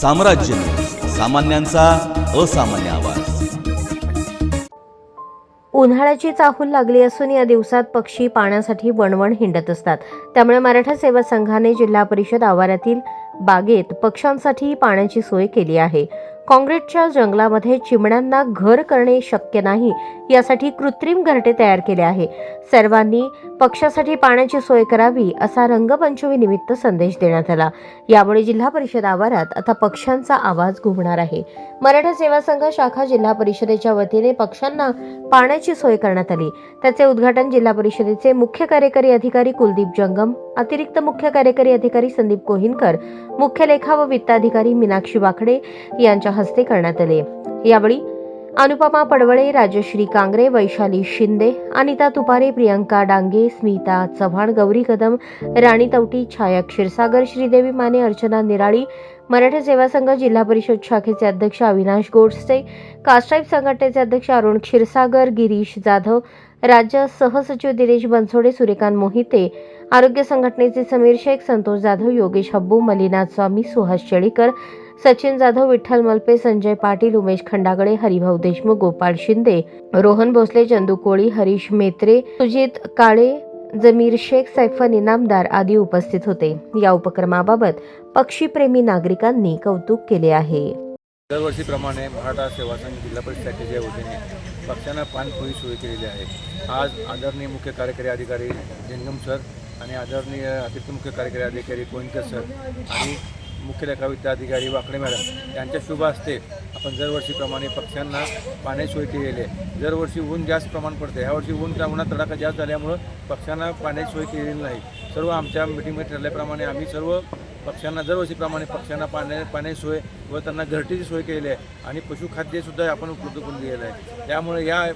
साम्राज्य सामान्यांचा असामान्य आवाज. उन्हाळ्याची चाहूल लागली असून या दिवसात पक्षी पाण्यासाठी वणवण हिंडत असतात. त्यामुळे मराठा सेवा संघाने जिल्हा परिषद आवारातील बागेत पक्ष्यांसाठी पाण्याची सोय केली आहे. काँक्रीटच्या जंगलामध्ये चिमण्यांना घर करणे शक्य नाही यासाठी कृत्रिम घरटे तयार केले आहे. सर्वांनी पक्षासाठी पाण्याची सोय करावी असा रंगपंचमी निमित्त संदेश देण्यात आला. यामुळे जिल्हा परिषद आवारात आता पक्ष्यांचा आवाज घुमणार आहे. मराठा सेवा संघ शाखा जिल्हा परिषदेच्या वतीने पक्ष्यांना पाण्याची सोय करण्यात आली. त्याचे उद्घाटन जिल्हा परिषदेचे मुख्य कार्यकारी अधिकारी कुलदीप जंगम अतिरिक्त मुख्य कार्यकारी अधिकारी संदीप कोहिनकर मुख्य लेखा व वित्त अधिकारी मीनाक्षी वाकडे यांच्या हस्ते करण्यात आले. यावेळी अनुपमा पडवळे राजश्री कांगरे वैशाली शिंदे अनिता तुपारे प्रियंका डांगे स्मिता चव्हाण गौरी कदम राणी तवटी छाया क्षीरसागर श्रीदेवी माने अर्चना निराळी मराठा सेवा संघ जिल्हा परिषद शाखेचे अध्यक्ष अविनाश गोडसे कास्टाईप संघटनेचे अध्यक्ष अरुण क्षीरसागर गिरीश जाधव राज्य सहसचिव दिनेश बनसोडे सूर्यकांत मोहिते आरोग्य संघटनेचे समीर शेख संतोष जाधव योगेश हब्बू मलिनाथ स्वामी सुहास शेळीकर सचिन जाधव विठ्ठल मलपे संजय पाटील उमेश खंडागळे हरिभाऊ देशमुख गोपाळ शिंदे रोहन भोसले चंदू कोळी हरीश मेत्रे सुजित काळे जमीर शेख सैफन इनामदार आदी उपस्थित होते. या उपक्रमाबाबत पक्षीप्रेमी नागरिकांनी कौतुक केले आहे. दरवर्षीप्रमाणे मराठा सेवा संघ जिल्हा परिषद शाखेच्या वतीने पक्षांना पानपोळी सोय केलेली आहे. आज आदरणीय मुख्य कार्यकारी अधिकारी जंगम सर आणि आदरणीय अतिरिक्त मुख्य कार्यकारी अधिकारी कोणकर सर आणि मुख्य लेखा वाकडे मॅडम यांच्या शुभ असते आपण दरवर्षीप्रमाणे पक्ष्यांना पाण्याची सोय केलेली आहे. दरवर्षी ऊन जास्त प्रमाण पडते ह्यावर्षी ऊन त्या उन्हात तडाखा जास्त झाल्यामुळं पक्ष्यांना पाण्याची सोय केलेली नाही. सर्व आमच्या मिटिंगमध्ये ठरल्याप्रमाणे आम्ही सर्व पक्ष्यांना दरवर्षीप्रमाणे पक्ष्यांना पाण्या पाण्याची सोय व त्यांना घरटीची सोय केलेली आहे आणि पशुखाद्यसुद्धा आपण उपलब्ध करून दिलेलं आहे. त्यामुळे या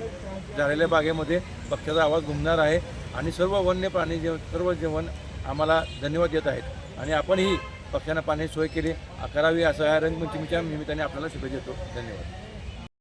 झालेल्या बागेमध्ये पक्ष्याचा आवाज घुमणार आहे आणि सर्व वन्य प्राणी जे सर्व जेवण आम्हाला धन्यवाद देत आहेत. आणि आपणही पक्ष्यांना पाण्याची सोय केली. करावी असं या रंगपंचमीच्या निमित्ताने आपल्याला शुभेच्छा देतो. धन्यवाद.